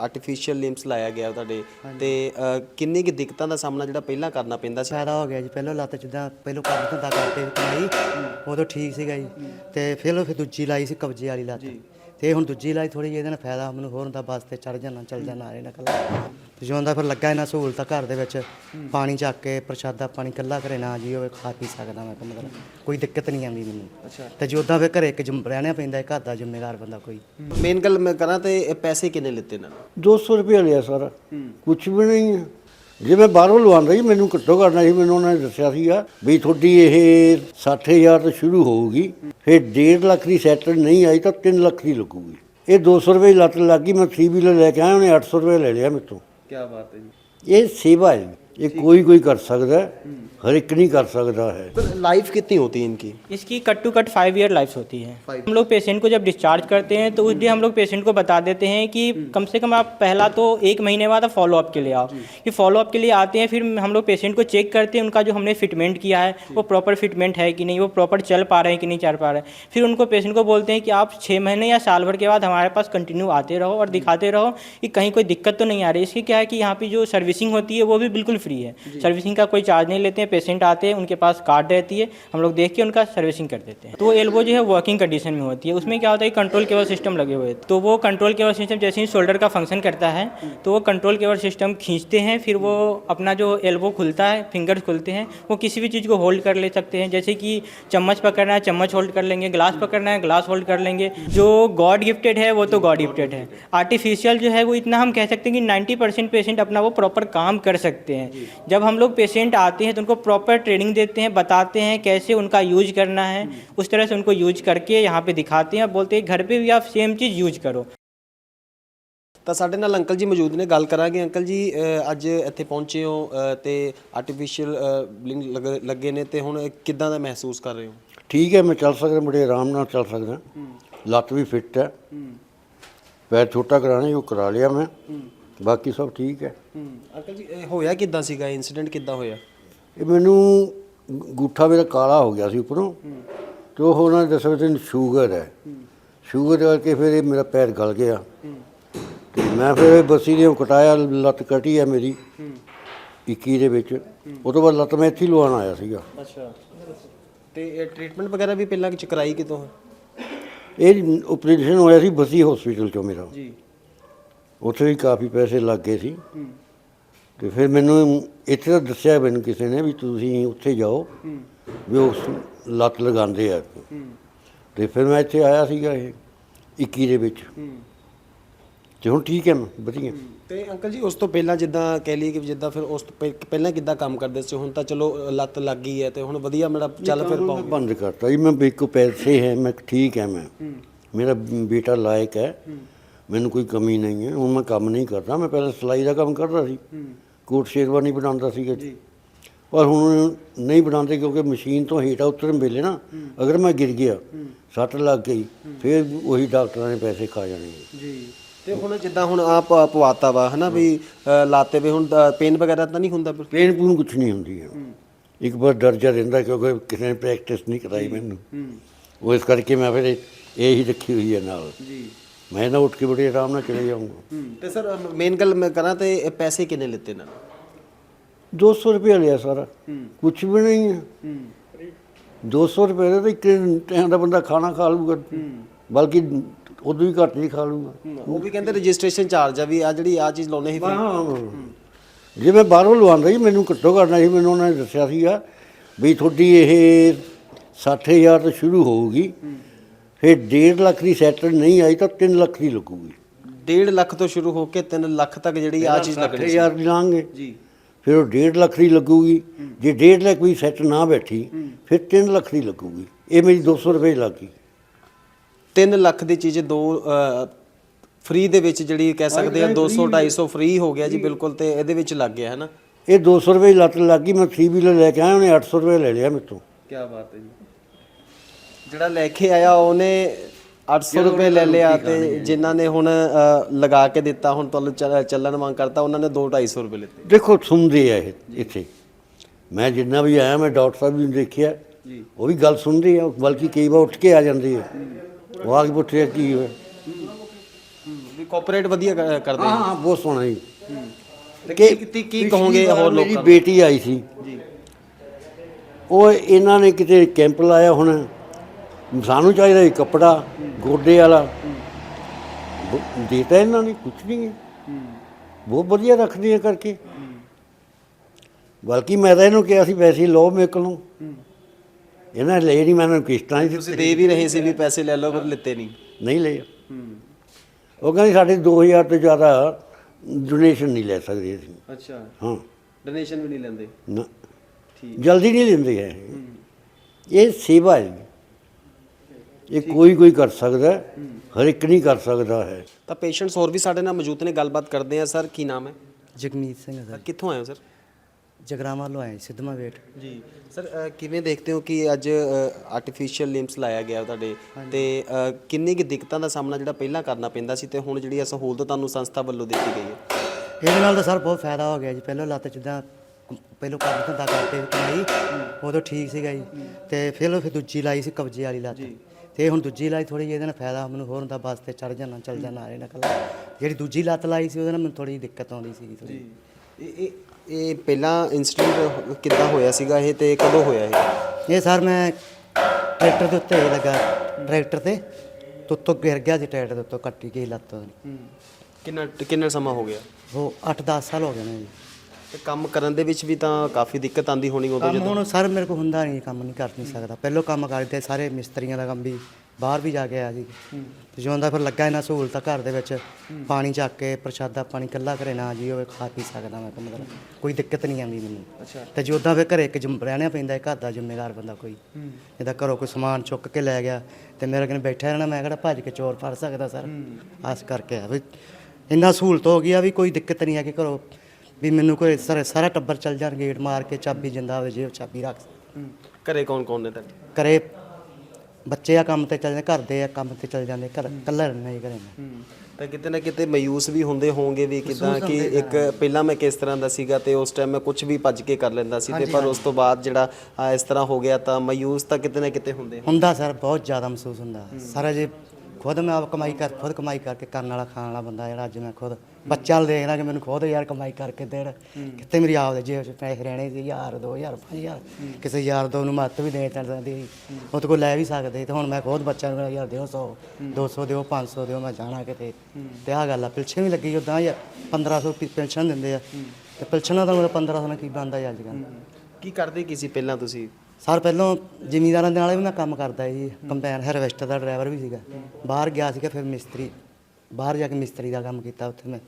Artificial ਲਿੰਬਸ ਲਾਇਆ ਗਿਆ ਤੁਹਾਡੇ। ਤੇ ਅ, ਕਿੰਨੀ ਕੁ ਦਿੱਕਤਾਂ ਦਾ ਸਾਹਮਣਾ ਜਿਹੜਾ ਪਹਿਲਾਂ ਕਰਨਾ ਪੈਂਦਾ ਸੀ? ਫਾਇਦਾ ਹੋ ਗਿਆ ਜੀ ਪਹਿਲਾਂ ਲੱਤ ਜਿੱਦਾਂ ਪਹਿਲਾਂ ਕੰਮ ਧੰਦਾ ਕਰਦੇ ਸੀ ਕਮਾਈ ਉਦੋਂ ਠੀਕ ਸੀਗਾ ਜੀ। ਤੇ ਫਿਰ ਫਿਰ ਦੂਜੀ ਲਾਈ ਸੀ ਕਬਜੇ ਵਾਲੀ ਲੱਤ। ਤੇ ਹੁਣ ਦੂਜੀ ਲਾਈ ਥੋੜੀ ਜਿਹੀ ਇਹਦੇ ਨਾਲ ਫਾਇਦਾ ਮੈਨੂੰ ਹੋਰ ਹੁੰਦਾ ਬੱਸ ਤੇ ਚੜ ਜਾਣਾ ਚੱਲ ਜਾਣਾ ਇਹ ਨਾ ਕੱਲਾ ਤੇ ਜਿਉਂ ਦਾ ਫਿਰ ਲੱਗਾ ਇਹਨਾਂ ਸਹੂਲਤਾਂ ਘਰ ਦੇ ਵਿੱਚ ਪਾਣੀ ਚੱਕ ਕੇ ਪ੍ਰਸ਼ਾਦਾ ਪਾਣੀ ਕੱਲਾ ਘਰੇ ਨਾ ਜੀ ਹੋਵੇ ਖਾ ਪੀ ਸਕਦਾ ਮੈਂ ਤਾਂ ਮਤਲਬ ਕੋਈ ਦਿੱਕਤ ਨਹੀਂ ਆਉਂਦੀ ਮੈਨੂੰ। ਅੱਛਾ। ਤੇ ਜੇ ਉਦਾਂ ਫਿਰ ਘਰੇ ਇੱਕ ਜਿੰਮ ਰਹਿਣਾ ਪੈਂਦਾ ਹੈ, ਘਰ ਦਾ ਜ਼ਿੰਮੇਵਾਰ ਬੰਦਾ ਕੋਈ। ਮੇਨ ਗੱਲ ਮੈਂ ਕਰਾਂ ਤੇ ਇਹ ਪੈਸੇ ਕਿੰਨੇ ਲਿੱਤੇ ਇਹਨਾਂ ਨੇ? 200 ਰੁਪਏ ਲਿਆ ਸਾਰਾ। ਕੁਝ ਵੀ ਨਹੀਂ ਜੇ ਮੈਂ ਬਾਹਰੋਂ ਲਵਾਉਂਦਾ ਜੀ ਮੈਨੂੰ ਘੱਟੋ ਕਰਨਾ ਸੀ ਮੈਨੂੰ ਉਹਨਾਂ ਨੇ ਦੱਸਿਆ ਸੀਗਾ ਵੀ ਤੁਹਾਡੀ ਇਹ 60000 ਤੋਂ ਸ਼ੁਰੂ ਹੋਊਗੀ ਫਿਰ 1.5 ਲੱਖ ਦੀ ਸੈਟਲ ਨਹੀਂ ਆਈ ਤਾਂ 3 ਲੱਖ ਦੀ ਲੱਗੂਗੀ। ਇਹ 200 ਰੁਪਏ ਲੱਤ ਲੱਗੀ ਮੈਂ 3 ਵੀਲਰ ਲੈ ਕੇ ਆਇਆ ਉਹਨੇ 800 ਰੁਪਏ ਲੈ ਲਿਆ ਮੇਰੇ ਤੋਂ। ਕੀ ਬਾਤ ਹੈ ਜੀ। ਇਹ ਸੇਵਾ ਹੈ ये कोई कोई कर सकता है हर एक नहीं कर सकता है। तो लाइफ कितनी होती है इनकी? इसकी cut to cut five year life होती है। हम लोग पेशेंट को जब डिस्चार्ज करते हैं तो उस दिन हम लोग पेशेंट को बता देते हैं कि हम्म। कम से कम आप पहला तो एक महीने बाद आप फॉलोअप के लिए आओ। कि फॉलोअप के लिए आते हैं फिर हम लोग पेशेंट को चेक करते हैं उनका जो हमने फिटमेंट किया है वो प्रॉपर फिटमेंट है कि नहीं वो प्रॉपर चल पा रहे हैं कि नहीं चल पा रहे हैं। फिर उनको पेशेंट को बोलते हैं कि आप छः महीने या साल भर के बाद हमारे पास कंटिन्यू आते रहो और दिखाते रहो कि कहीं कोई दिक्कत तो नहीं आ रही। इसकी क्या है कि यहाँ पर जो सर्विसिंग होती है वो भी बिल्कुल फ्री है। सर्विसिंग का कोई चार्ज नहीं लेते हैं पेशेंट आते हैं उनके पास कार्ड रहती है हम लोग देख के उनका सर्विसिंग कर देते हैं। तो एल्बो जो है वर्किंग कंडीशन में होती है। उसमें क्या होता है कंट्रोल केबल सिस्टम लगे हुए तो वो कंट्रोल केबल सिस्टम जैसे ही शोल्डर का फ़ंक्शन करता है तो वो कंट्रोल केबल सिस्टम खींचते हैं फिर वो अपना जो एल्बो खुलता है फिंगर्स खुलते हैं वो किसी भी चीज़ को होल्ड कर ले सकते हैं। जैसे कि चम्मच पकड़ना है चम्मच होल्ड कर लेंगे ग्लास पकड़ना है ग्लास होल्ड कर लेंगे। जो गॉड गिफ्टेड है वो तो गॉड गिफ्टेड है। आर्टिफिशियल जो है वो इतना हम कह सकते हैं कि 90 परसेंट पेशेंट अपना वो प्रॉपर काम कर सकते हैं। जब हम लोग पेशेंट आते हैं तो उनको प्रॉपर ट्रेनिंग देते हैं बताते हैं कैसे उनका यूज करना है उस तरह से उनको यूज करके यहाँ पे दिखाते हैं और बोलते हैं घर पे भी आप सेम चीज़ यूज करो ਤਾਂ ਸਾਡੇ ਨਾਲ ਅੰਕਲ ਜੀ ਮੌਜੂਦ ਨੇ ਗੱਲ ਕਰਾਂਗੇ ਅੰਕਲ ਜੀ ਅ, ਅੱਜ ਇੱਥੇ ਪਹੁੰਚੇ ਹੋ ਅ, ਤੇ ਆਰਟੀਫੀਸ਼ੀਅਲ ਬਲਿੰਗ ਲੱਗੇ ਨੇ ਤੇ ਹੁਣ ਕਿੱਦਾਂ ਦਾ ਮਹਿਸੂਸ ਕਰ ਰਹੇ ਹੋ ਠੀਕ ਹੈ ਮੈਂ ਚੱਲ ਸਕਦਾ ਬੜੇ ਆਰਾਮ ਨਾਲ ਚੱਲ ਸਕਦਾ ਲੱਤ ਵੀ ਫਿੱਟ ਹੈ ਪੈਰ ਛੋਟਾ ਕਰਾਣਾ ਸੀ, ਉਹ ਕਰਾ ਲਿਆ ਮੈਂ ਬਾਕੀ ਸਭ ਠੀਕ ਹੈ। ਅੰਕਲ ਜੀ ਇਹ ਹੋਇਆ ਕਿੱਦਾਂ ਸੀਗਾ? ਇਨਸੀਡੈਂਟ ਕਿੱਦਾਂ ਹੋਇਆ? ਇਹ ਮੈਨੂੰ ਗੂਠਾ ਮੇਰਾ ਕਾਲਾ ਹੋ ਗਿਆ ਸੀ ਉੱਪਰੋਂ ਤੇ ਉਹ ਉਹਨਾਂ ਨੇ ਦੱਸਿਆ ਤੈਨੂੰ ਸ਼ੂਗਰ ਹੈ। ਸ਼ੂਗਰ ਕਰਕੇ ਫਿਰ ਇਹ ਮੇਰਾ ਪੈਰ ਗਲ ਗਿਆ। ਤੇ ਮੈਂ ਫਿਰ ਬੱਸੀ ਦੇ ਕਟਾਇਆ ਲੱਤ ਕਟੀ ਹੈ ਮੇਰੀ 21 ਦੇ ਵਿੱਚ। ਉਹ ਤੋਂ ਬਾਅਦ ਲੱਤ ਮੈਂ ਇੱਥੇ ਹੀ ਲਵਾਉਣ ਆਇਆ ਸੀਗਾ। ਅੱਛਾ। ਤੇ ਇਹ ਟ੍ਰੀਟਮੈਂਟ ਵਗੈਰਾ ਵੀ ਪਹਿਲਾਂ ਚ ਕਰਾਈ ਕਿਤੋਂ? ਇਹ ਆਪਰੇਸ਼ਨ ਹੋਇਆ ਸੀ ਬੱਸੀ ਹਸਪੀਟਲ ਚੋਂ ਮੇਰਾ। ਜੀ। ਉੱਥੇ ਵੀ ਕਾਫੀ ਪੈਸੇ ਲੱਗ ਗਏ ਸੀ। ਤੇ ਫਿਰ ਮੈਨੂੰ ਇੱਥੇ ਤਾਂ ਦੱਸਿਆ ਮੈਨੂੰ ਕਿਸੇ ਨੇ ਵੀ ਤੁਸੀਂ ਉੱਥੇ ਜਾਓ ਵੀ ਉਸ ਲੱਤ ਲਗਾਉਂਦੇ ਆ। ਤੇ ਫਿਰ ਮੈਂ ਇੱਥੇ ਆਇਆ ਸੀਗਾ ਇਹ 21 ਦੇ ਵਿੱਚ। ਤੇ ਹੁਣ ਠੀਕ ਹੈ ਮੈਂ ਵਧੀਆ ਤੇ ਅੰਕਲ ਜੀ ਉਸ ਤੋਂ ਪਹਿਲਾਂ ਜਿੱਦਾਂ ਕਹਿ ਲਈਏ ਕਿ ਜਿੱਦਾਂ ਫਿਰ ਉਸ ਤੋਂ ਪਹਿਲਾਂ ਕਿੱਦਾਂ ਕੰਮ ਕਰਦੇ ਸੀ? ਹੁਣ ਤਾਂ ਚਲੋ ਲੱਤ ਲੱਗ ਗਈ ਹੈ ਤੇ ਹੁਣ ਵਧੀਆ ਮੇਰਾ ਚੱਲ ਫਿਰ ਪਾਉ ਬੰਦ ਕਰਤਾ ਜੀ ਮੈਂ ਵੀ ਕੋ ਪੈਸੇ ਹੈ ਮੈਂ ਠੀਕ ਹੈ ਮੈਂ। ਮੇਰਾ ਬੇਟਾ ਲਾਇਕ ਹੈ। ਮੈਨੂੰ ਕੋਈ ਕਮੀ ਨਹੀਂ ਹੈ ਹੁਣ ਮੈਂ ਕੰਮ ਨਹੀਂ ਕਰਦਾ ਮੈਂ ਪਹਿਲਾਂ ਸਿਲਾਈ ਦਾ ਕੰਮ ਕਰਦਾ ਸੀ। ਕੋਟ ਸ਼ੇਰਵਾਨੀ ਬਣਾਉਂਦਾ ਸੀਗਾ ਜੀ। ਪਰ ਹੁਣ ਨਹੀਂ ਬਣਾਉਂਦੇ ਕਿਉਂਕਿ ਮਸ਼ੀਨ ਤੋਂ ਹੇਠਾਂ ਉਤਰਨ ਵੇਲੇ ਨਾ ਅਗਰ ਮੈਂ ਗਿਰ ਗਿਆ ਸੱਟ ਲੱਗ ਗਈ ਫਿਰ ਉਹੀ ਡਾਕਟਰਾਂ ਨੇ ਪੈਸੇ ਖਾ ਜਾਣੇ ਜੀ। ਤੇ ਹੁਣ ਜਿੱਦਾਂ ਹੁਣ ਆਪ ਪਵਾਤਾ ਵਾ ਹਨਾ ਵੀ ਲਾਤੇ ਵੀ ਹੁਣ ਪੇਨ ਵਗੈਰਾ ਤਾਂ ਨਹੀਂ ਹੁੰਦਾ ਪੇਨ ਪੂਨ ਕੁਛ ਨਹੀਂ ਹੁੰਦੀ ਹੈ। ਇੱਕ ਵਾਰ ਡਰ ਜਾ ਰਹਿੰਦਾ ਕਿਉਂਕਿ ਕਿਸੇ ਨੇ ਪ੍ਰੈਕਟਿਸ ਨਹੀਂ ਕਰਾਈ ਮੈਨੂੰ। ਉਹ ਇਸ ਕਰਕੇ ਮੈਂ ਫਿਰ ਇਹ ਹੀ ਰੱਖੀ ਹੋਈ ਹੈ ਨਾਲ। ਜੀ। ਮੈਂ ਨਾ ਉੱਠ ਕੇ ਬੜੇ ਆਰਾਮ ਨਾਲ ਚਲੇ ਜਾਊਂਗਾ। ਤੇ ਸਰ ਮੇਨ ਗੱਲ ਮੈਂ ਕਰਾਂ ਤੇ ਇਹ ਪੈਸੇ ਕਿੰਨੇ ਲਿੱਤੇ ਨੇ? 200 ਰੁਪਏ ਲਿਆ ਸਾਰਾ। ਕੁਝ ਵੀ ਨਹੀਂ ਹੈ। 200 ਰੁਪਏ ਦਾ ਤਾਂ ਇੱਕ ਟਾਈਮ ਦਾ ਬੰਦਾ ਖਾਣਾ ਖਾ ਲੂਗਾ ਬਲਕਿ ਉਦੋਂ ਵੀ ਘੱਟ ਹੀ ਖਾ ਲੂਗਾ ਉਹ ਵੀ ਕਹਿੰਦੇ ਰਜਿਸਟ੍ਰੇਸ਼ਨ ਚਾਰਜ ਆ ਵੀ ਆ ਜਿਹੜੀ ਆ ਚੀਜ਼ ਲਾਉਣੇ ਸੀ ਹਾਂ ਜੇ ਮੈਂ ਬਾਹਰੋਂ ਲਵਾਉਂਦਾ ਜੀ ਮੈਨੂੰ ਘੱਟੋ ਕਰਨਾ ਸੀ ਮੈਨੂੰ ਉਹਨਾਂ ਨੇ ਦੱਸਿਆ ਸੀਗਾ ਵੀ ਤੁਹਾਡੀ ਇਹ 60000 ਤੋਂ ਸ਼ੁਰੂ ਹੋਊਗੀ। ਫਿਰ 1.5 ਲੱਖ ਦੀ ਸੈਟਲ ਨਹੀਂ ਆਈ ਤਾਂ 3 ਲੱਖ ਦੀ ਲੱਗੂਗੀ। 1.5 ਲੱਖ ਤੋਂ ਸ਼ੁਰੂ ਹੋ ਕੇ 3 ਲੱਖ ਤੱਕ ਜਿਹੜੀ ਆ ਚੀਜ਼ ਲੱਗਣੀ ਸੀ। 60000 ਦੀ ਲਾਂਗੇ। ਜੀ। ਫਿਰ ਉਹ 1.5 ਲੱਖ ਦੀ ਲੱਗੂਗੀ। ਜੇ 1.5 ਲੱਖ ਵੀ ਸੈੱਟ ਨਾ ਬੈਠੀ ਫਿਰ 3 ਲੱਖ ਦੀ ਲੱਗੂਗੀ। ਇਹ ਮੇਰੀ 200 ਰੁਪਏ ਲੱਗ। ਗਈ 3 ਲੱਖ ਦੀ ਚੀਜ਼ ਦੋ ਫ੍ਰੀ ਦੇ ਵਿੱਚ ਜਿਹੜੀ ਕਹਿ ਸਕਦੇ ਆ 200 250 ਫ੍ਰੀ ਹੋ ਗਿਆ ਜੀ ਬਿਲਕੁਲ ਤੇ ਇਹਦੇ ਵਿੱਚ ਲੱਗ ਗਿਆ ਹੈ ਨਾ? ਇਹ 200 ਰੁਪਏ ਲੱਤ ਲੱਗ ਮੈਂ 3 ਵੀਲਰ ਲੈ ਕੇ ਆਇਆ ਉਹਨੇ 800 ਰੁਪਏ ਲੈ ਲਿਆ ਮੇਰੇ ਤੋਂ। ਕੀ ਬਾਤ ਹੈ ਜੀ। ਜਿਹੜਾ ਲੈ ਕੇ ਆਇਆ ਉਹਨੇ 800 ਰੁਪਏ ਲੈ ਲਿਆ ਤੇ ਜਿਨ੍ਹਾਂ ਨੇ ਹੁਣ ਅ, ਲਗਾ ਕੇ ਦਿੱਤਾ ਹੁਣ ਤੁਹਾਨੂੰ ਚੱਲ- ਚੱਲਣ ਮੰਗ ਕਰਤਾ ਉਹਨਾਂ ਨੇ 2 250 ਰੁਪਏ ਲਿੱਤੇ। ਦੇਖੋ ਸੁਣਦੇ ਆ ਇਹ ਇੱਥੇ। ਮੈਂ ਜਿੰਨਾ ਵੀ ਆਇਆ ਮੈਂ ਡਾਕਟਰ ਸਾਹਿਬ ਵੀ ਨੂੰ ਦੇਖਿਆ। ਜੀ। ਉਹ ਵੀ ਗੱਲ ਸੁਣਦੇ ਆ ਬਲਕਿ ਕਈ ਵਾਰ ਉੱਠ ਕੇ ਆ ਜਾਂਦੇ ਆ। ਉਹ ਆ ਕੇ ਪੁੱਛਿਆ ਕੀ ਹੋਇਆ? ਵੀ ਕੋਆਪਰੇਟ ਵਧੀਆ ਕਰ- ਕਰਦੇ ਹਾਂ ਹਾਂ ਬਹੁਤ ਸੋਹਣਾ ਜੀ। ਤੇ ਕੀ ਕੀ- ਕਹੋਗੇ ਹੋਰ ਮੇਰੀ ਲੋਕਾਂ ਨੂੰ? ਬੇਟੀ ਆਈ ਸੀ। ਜੀ। ਉਹ ਇਹਨਾਂ ਨੇ ਕਿਤੇ ਕੈਂਪ ਲਾਇਆ ਹੁਣ। ਸਾਨੂੰ ਚਾਹੀਦਾ ਸੀ ਕੱਪੜਾ ਗੋਡੇ ਵਾਲਾ। ਦੇਤਾ ਇਹਨਾਂ ਨੇ ਕੁਝ ਨਹੀਂ ਹੈ। ਬਹੁਤ ਵਧੀਆ ਰੱਖਦੇ ਆ ਕਰਕੇ। ਬਲਕਿ ਮੈਂ ਤਾਂ ਇਹਨੂੰ ਕਿਹਾ ਸੀ ਵੈਸੇ ਹੀ ਲਓ ਮੇਰੇ ਕੋਲੋਂ। ਇਹਨਾਂ ਨੇ ਲਏ ਨਹੀਂ ਮੈਨੂੰ ਕਿਸ਼ਤਾਂ ਹੀ ਤੁਸੀਂ ਦੇ ਵੀ ਰਹੇ ਸੀ ਵੀ ਪੈਸੇ ਲੈ ਲਓ ਪਰ ਲਿੱਤੇ ਨਹੀਂ। ਨਹੀਂ ਲਏ। ਉਹ ਕਹਿੰਦੇ ਸਾਡੇ 2000 ਤੋਂ ਜ਼ਿਆਦਾ ਡੋਨੇਸ਼ਨ ਨਹੀਂ ਲੈ ਸਕਦੇ ਅਸੀਂ। ਅੱਛਾ। ਹਾਂ। ਡੋਨੇਸ਼ਨ ਵੀ ਨਹੀਂ ਲੈਂਦੇ। ਨਾ। ਠੀਕ। ਜਲਦੀ ਨਹੀਂ ਲੈਂਦੇ ਹੈ ਇਹ ਸੇਵਾ ਹੈ। ਇਹ ਕੋਈ ਕੋਈ ਕਰ ਸਕਦਾ ਹਰ ਇੱਕ ਨਹੀਂ ਕਰ ਸਕਦਾ ਹੈ। ਤਾਂ ਪੇਸ਼ੈਂਟਸ ਹੋਰ ਵੀ ਸਾਡੇ ਨਾਲ ਮੌਜੂਦ ਨੇ ਗੱਲਬਾਤ ਕਰਦੇ ਆ ਸਰ ਕੀ ਨਾਮ ਹੈ? ਜਗਮੀਤ ਸਿੰਘ ਹੈ ਸਰ। ਕਿੱਥੋਂ ਆਏ ਹੋ ਸਰ? ਜਗਰਾਵਾਂ ਵੱਲੋਂ ਆਏ ਸਿੱਧਵਾਂ ਵੇਟ ਜੀ। ਸਰ ਕਿਵੇਂ ਦੇਖਦੇ ਹੋ ਕਿ ਅੱਜ ਆਰਟੀਫੀਸ਼ੀਅਲ ਲਿੰਬਸ ਲਾਇਆ ਗਿਆ ਤੁਹਾਡੇ? ਤੇ ਕਿੰਨੀ ਕਿ ਦਿੱਕਤਾਂ ਦਾ ਸਾਹਮਣਾ ਜਿਹੜਾ ਪਹਿਲਾਂ ਕਰਨਾ ਪੈਂਦਾ ਸੀ ਤੇ ਹੁਣ ਜਿਹੜੀ ਇਹ ਸਹੂਲਤ ਤੁਹਾਨੂੰ ਸੰਸਥਾ ਵੱਲੋਂ ਦਿੱਤੀ ਗਈ ਹੈ? ਇਹਦੇ ਨਾਲ ਤਾਂ ਸਰ ਬਹੁਤ ਫਾਇਦਾ ਹੋ ਗਿਆ ਜੀ। ਪਹਿਲਾਂ ਲੱਤ ਜਿੱਦਾਂ ਪਹਿਲਾਂ ਕੰਮ ਧੰਦਾ ਕਰਦੇ ਕਮਾਈ ਉਦੋਂ ਠੀਕ ਸੀਗਾ ਜੀ। ਤੇ ਫਿਰ ਉਹ ਫਿਰ ਦੂਜੀ ਲਾਈ ਸੀ ਕਬਜੇ ਵਾਲੀ ਲੱਤ। ਤੇ ਹੁਣ ਦੂਜੀ ਲਾਈ ਥੋੜੀ ਇਹਦੇ ਨਾਲ ਫਾਇਦਾ ਮੈਨੂੰ ਹੋਰ ਹੁੰਦਾ ਬੱਸ ਤੇ ਚੜ ਜਾਣਾ ਚੱਲ ਜਾਣਾ ਆਰੇ ਨਾਲ ਜਿਹੜੀ ਦੂਜੀ ਲੱਤ ਲਾਈ ਸੀ ਉਹਦੇ ਨਾਲ ਮੈਨੂੰ ਥੋੜੀ ਦਿੱਕਤ ਆਉਂਦੀ ਸੀ ਥੋੜੀ ਇਹ ਇਹ ਪਹਿਲਾਂ ਇਨਸੀਡੈਂਟ ਕਿੱਦਾਂ ਹੋਇਆ ਸੀਗਾ ਇਹ ਤੇ ਕਦੋਂ ਹੋਇਆ ਇਹ? ਇਹ ਸਰ ਮੈਂ ਟਰੈਕਟਰ ਦੇ ਉੱਤੇ ਲੱਗਾ ਟਰੈਕਟਰ ਤੇ ਤੋਂ ਤੋਂ ਗਿਰ ਗਿਆ ਸੀ ਟਰੈਕਟਰ ਦੇ ਉੱਤੋਂ ਕੱਟੀ ਗਈ ਲੱਤ। ਕਿੰਨਾ ਕਿੰਨਾ ਸਮਾਂ ਹੋ ਗਿਆ? ਉਹ 8-10 ਸਾਲ ਹੋ ਗਏ ਨੇ ਜੀ। ਤੇ ਕੰਮ ਕਰਨ ਦੇ ਵਿੱਚ ਵੀ ਤਾਂ ਕਾਫੀ ਦਿੱਕਤ ਆਂਦੀ ਹੋਣੀ ਉਦੋਂ ਕੰਮ ਜਦੋਂ? ਹੁਣ ਸਰ ਮੇਰੇ ਕੋਲ ਹੁੰਦਾ ਨਹੀਂ ਕੰਮ ਨਹੀਂ ਕਰ ਨਹੀਂ ਸਕਦਾ। ਪਹਿਲਾਂ ਕੰਮ ਕਰਦੇ ਸਾਰੇ ਮਿਸਤਰੀਆਂ ਦਾ ਕੰਮ ਵੀ ਬਾਹਰ ਵੀ ਜਾ ਕੇ ਆਇਆ ਸੀ। ਤੇ ਜਿਉਂ ਦਾ ਫਿਰ ਲੱਗਾ ਇਹਨਾਂ ਸਹੂਲਤਾਂ ਘਰ ਦੇ ਵਿੱਚ ਪਾਣੀ ਚੱਕ ਕੇ ਪ੍ਰਸ਼ਾਦਾ ਪਾਣੀ ਕੱਲਾ ਘਰੇ ਨਾ ਜੀ ਹੋਵੇ ਖਾ ਪੀ ਸਕਦਾ ਮੈਂ ਤਾਂ ਮਤਲਬ। ਕੋਈ ਦਿੱਕਤ ਨਹੀਂ ਆਉਂਦੀ ਮੈਨੂੰ। ਅੱਛਾ। ਤੇ ਜੇ ਉਦਾਂ ਫਿਰ ਘਰੇ ਇੱਕ ਜਿੰਮ- ਰਹਿਣਾ ਪੈਂਦਾ ਹੈ ਘਰ ਦਾ ਜ਼ਿੰਮੇਵਾਰ ਬੰਦਾ ਕੋਈ। ਜਿੱਦਾਂ ਘਰੋਂ ਕੋਈ ਸਮਾਨ ਚੁੱਕ ਕੇ ਲੈ ਗਿਆ ਤੇ ਮੇਰੇ ਕੋਲ ਬੈਠਾ ਰਹਿਣਾ ਮੈਂ ਕਿਹੜਾ ਭੱਜ ਕੇ ਚੋਰ ਫੜ ਸਕਦਾ ਸਰ? ਆਸ ਕਰਕੇ ਆ ਵੀ ਇੰਨਾ ਸਹੂਲਤ ਹੋ ਗਈ ਆ ਵੀ ਕੋਈ ਦਿੱਕਤ ਨਹੀਂ ਆ ਕਿ ਘਰੋਂ ਵੀ ਮੈਨੂੰ ਕੋਈ ਸਾਰਾ ਸਾਰਾ ਟੱਬਰ ਚੱਲ ਜਾਣ ਗੇਟ ਮਾਰ ਕੇ ਚਾਬੀ ਜਿੰਦਾ ਹੋਵੇ ਜੇਬ ਚਾਬੀ ਰੱਖ ਘਰੇ ਕੌਣ ਕੌਣ ਨੇ ਤੁਹਾਡੇ? ਘਰੇ ਬੱਚੇ ਆ ਕੰਮ ਤੇ ਚੱਲ ਜਾਂਦੇ ਘਰ ਦੇ ਆ ਕੰਮ ਤੇ ਚੱਲ ਜਾਂਦੇ ਘਰ ਕੱਲਾ ਰਹਿਣਾ ਹੀ ਘਰੇ ਮੈਂ। ਤਾਂ ਕਿਤੇ ਨਾ ਕਿਤੇ ਮਾਯੂਸ ਵੀ ਹੁੰਦੇ ਹੋਵੋਗੇ ਵੀ ਕਿਦਾਂ ਕਿ ਇੱਕ ਪਹਿਲਾਂ ਮੈਂ ਕਿਸ ਤਰ੍ਹਾਂ ਦਾ ਸੀਗਾ ਤੇ ਉਸ ਟਾਈਮ ਮੈਂ ਕੁਝ ਵੀ ਭੱਜ ਕੇ ਕਰ ਲੈਂਦਾ ਸੀ ਤੇ ਪਰ ਉਸ ਤੋਂ ਬਾਅਦ ਜਿਹੜਾ ਆ, ਇਸ ਤਰ੍ਹਾਂ ਹੋ ਗਿਆ ਤਾਂ ਮਾਯੂਸ ਤਾਂ ਕਿਤੇ ਨਾ ਕਿਤੇ ਹੁੰਦੇ ਹੁੰਦਾ ਸਰ ਬਹੁਤ ਜ਼ਿਆਦਾ ਮਹਿਸੂਸ ਹੁੰਦਾ। ਸਾਰਾ ਜੇ ਖੁਦ ਮੈਂ ਆਪ ਕਮਾਈ ਕਰ, ਖੁਦ ਕਮਾਈ ਕਰਕੇ ਕਰਨ ਵਾਲਾ, ਖਾਣ ਵਾਲਾ ਬੰਦਾ ਜਿਹੜਾ ਅੱਜ ਮੈਂ ਖੁਦ ਬੱਚਾ ਨੂੰ ਦੇਖਦਾ ਕਿ ਮੈਨੂੰ ਖੁਦ ਯਾਰ ਕਮਾਈ ਕਰਕੇ ਦੇਣ। ਕਿਤੇ ਮੇਰੀ ਆਪ ਦੇ ਜੇਬ 'ਚ ਪੈਸੇ ਰਹਿਣੇ ਸੀ, ਹਜ਼ਾਰ, ਦੋ ਹਜ਼ਾਰ, ਪੰਜ ਹਜ਼ਾਰ। ਕਿਸੇ ਯਾਰ ਦੋ ਨੂੰ ਮੱਤ ਵੀ ਦੇ ਚੱਲਦੀ ਸੀ। ਉਹ ਤੋਂ ਕੋਈ ਲੈ ਵੀ ਸਕਦੇ ਤੇ ਹੁਣ ਮੈਂ ਖੁਦ ਬੱਚਿਆਂ ਨੂੰ ਯਾਰ ਦਿਓ 100 200 ਦਿਓ 500 ਦਿਓ, ਮੈਂ ਜਾਣਾ ਕਿਤੇ। ਤੇ ਆਹ ਗੱਲ ਆ ਪਿਲਛੇ ਵੀ ਲੱਗੀ ਉਦਾਂ ਯਾਰ 1500 ਪਿਲਛਣ ਦਿੰਦੇ ਆ। ਤੇ ਪਿਲਛਣਾ ਤਾਂ ਮੇਰਾ 1500 ਨਾਲ ਕੀ ਬਣਦਾ ਅੱਜ ਕੱਲ੍ਹ? ਕੀ ਕਰਦੇ ਕੀ ਸੀ ਪਹਿਲਾਂ ਤੁਸੀਂ? ਸਰ ਪਹਿਲਾਂ ਜ਼ਿਮੀਂਦਾਰਾਂ ਦੇ ਨਾਲ ਵੀ ਮੈਂ ਕੰਮ ਕਰਦਾ ਸੀ ਕੰਪੈਨ ਹਾਰਵੈਸਟਰ ਦਾ ਡਰਾਈਵਰ ਵੀ ਸੀਗਾ। ਬਾਹਰ ਗਿਆ ਸੀਗਾ ਫਿਰ ਮਿਸਤਰੀ ਬਾਹਰ ਜਾ ਕੇ ਮਿਸਤਰੀ ਦਾ ਕੰਮ ਕੀਤਾ ਉੱਥੇ ਮੈਂ।